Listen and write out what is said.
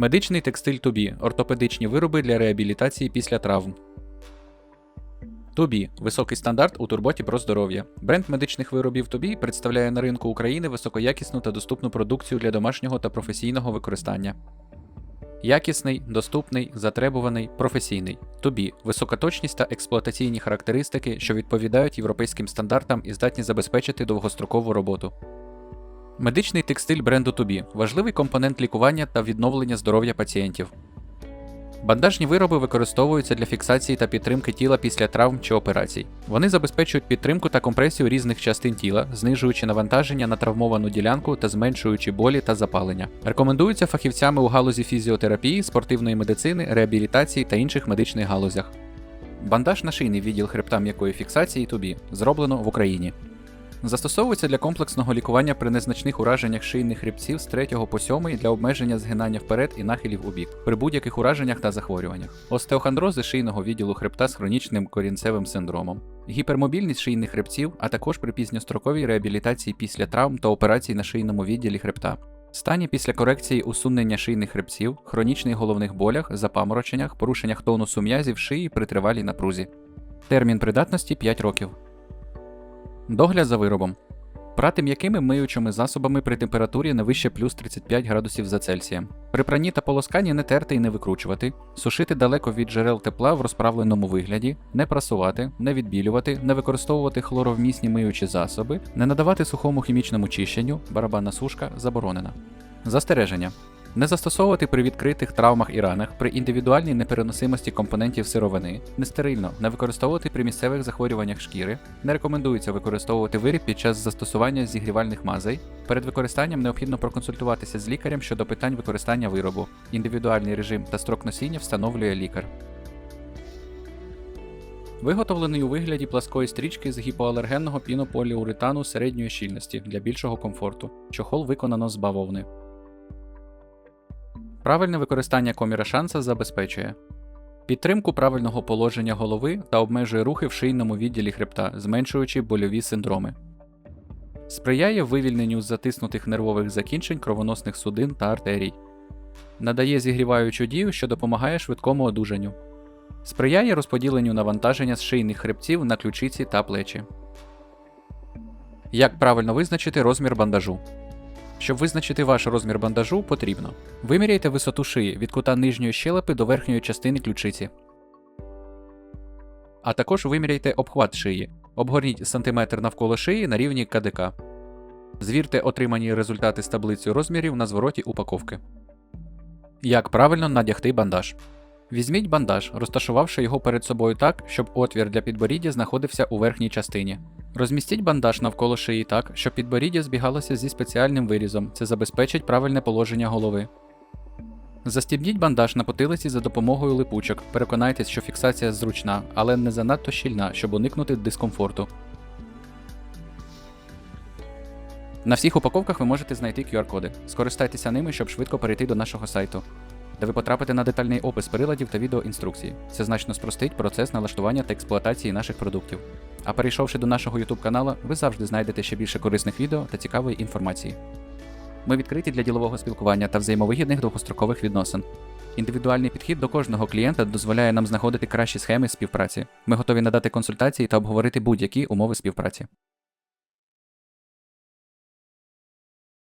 Медичний текстиль Тубі ортопедичні вироби для реабілітації після травм. Тубі високий стандарт у турботі про здоров'я. Бренд медичних виробів Тубі представляє на ринку України високоякісну та доступну продукцію для домашнього та професійного використання. Якісний, доступний, затребуваний, професійний. Тубі високоточність та експлуатаційні характеристики, що відповідають європейським стандартам і здатні забезпечити довгострокову роботу. Медичний текстиль бренду Тубі важливий компонент лікування та відновлення здоров'я пацієнтів. Бандажні вироби використовуються для фіксації та підтримки тіла після травм чи операцій. Вони забезпечують підтримку та компресію різних частин тіла, знижуючи навантаження на травмовану ділянку та зменшуючи болі та запалення. Рекомендуються фахівцями у галузі фізіотерапії, спортивної медицини, реабілітації та інших медичних галузях. Бандаж на шийний відділ хребта м'якої фіксації Тубі зроблено в Україні. Застосовується для комплексного лікування при незначних ураженнях шийних хребців з 3 по 7 для обмеження згинання вперед і нахилів у бік при будь-яких ураженнях та захворюваннях, остеохондрози шийного відділу хребта з хронічним корінцевим синдромом, гіпермобільність шийних хребців, а також при пізньостроковій реабілітації після травм та операцій на шийному відділі хребта. Стані після корекції усунення шийних хребців, хронічних головних болях, запамороченнях, порушеннях тонусу м'язів шиї при тривалій напрузі. Термін придатності 5 років. Догляд за виробом. Прати м'якими миючими засобами при температурі не вище плюс 35 градусів за Цельсієм. При пранні та полосканні не терти і не викручувати, сушити далеко від джерел тепла в розправленому вигляді, не прасувати, не відбілювати, не використовувати хлоровмісні миючі засоби, не надавати сухому хімічному чищенню, барабанна сушка заборонена. Застереження. Не застосовувати при відкритих травмах і ранах, при індивідуальній непереносимості компонентів сировини, нестерильно, не використовувати при місцевих захворюваннях шкіри, не рекомендується використовувати виріб під час застосування зігрівальних мазей. Перед використанням необхідно проконсультуватися з лікарем щодо питань використання виробу. Індивідуальний режим та строк носіння встановлює лікар. Виготовлений у вигляді пласкої стрічки з гіпоалергенного пінополіуретану середньої щільності для більшого комфорту. Чохол виконано з бавовни. Правильне використання коміра шанса забезпечує підтримку правильного положення голови та обмежує рухи в шийному відділі хребта, зменшуючи больові синдроми. Сприяє вивільненню затиснутих нервових закінчень кровоносних судин та артерій. Надає зігріваючу дію, що допомагає швидкому одужанню. Сприяє розподіленню навантаження з шийних хребців на ключиці та плечі. Як правильно визначити розмір бандажу? Щоб визначити ваш розмір бандажу, потрібно виміряйте висоту шиї від кута нижньої щелепи до верхньої частини ключиці. А також виміряйте обхват шиї. Обгорніть сантиметр навколо шиї на рівні КДК. Звірте отримані результати з таблицею розмірів на звороті упаковки. Як правильно надягти бандаж? Візьміть бандаж, розташувавши його перед собою так, щоб отвір для підборіддя знаходився у верхній частині. Розмістіть бандаж навколо шиї так, щоб підборіддя збігалося зі спеціальним вирізом, це забезпечить правильне положення голови. Застібніть бандаж на потилиці за допомогою липучок. Переконайтесь, що фіксація зручна, але не занадто щільна, щоб уникнути дискомфорту. На всіх упаковках ви можете знайти QR-коди. Скористайтеся ними, щоб швидко перейти до нашого сайту, де ви потрапите на детальний опис приладів та відеоінструкції. Це значно спростить процес налаштування та експлуатації наших продуктів. А перейшовши до нашого YouTube каналу, ви завжди знайдете ще більше корисних відео та цікавої інформації. Ми відкриті для ділового спілкування та взаємовигідних довгострокових відносин. Індивідуальний підхід до кожного клієнта дозволяє нам знаходити кращі схеми співпраці. Ми готові надати консультації та обговорити будь-які умови співпраці.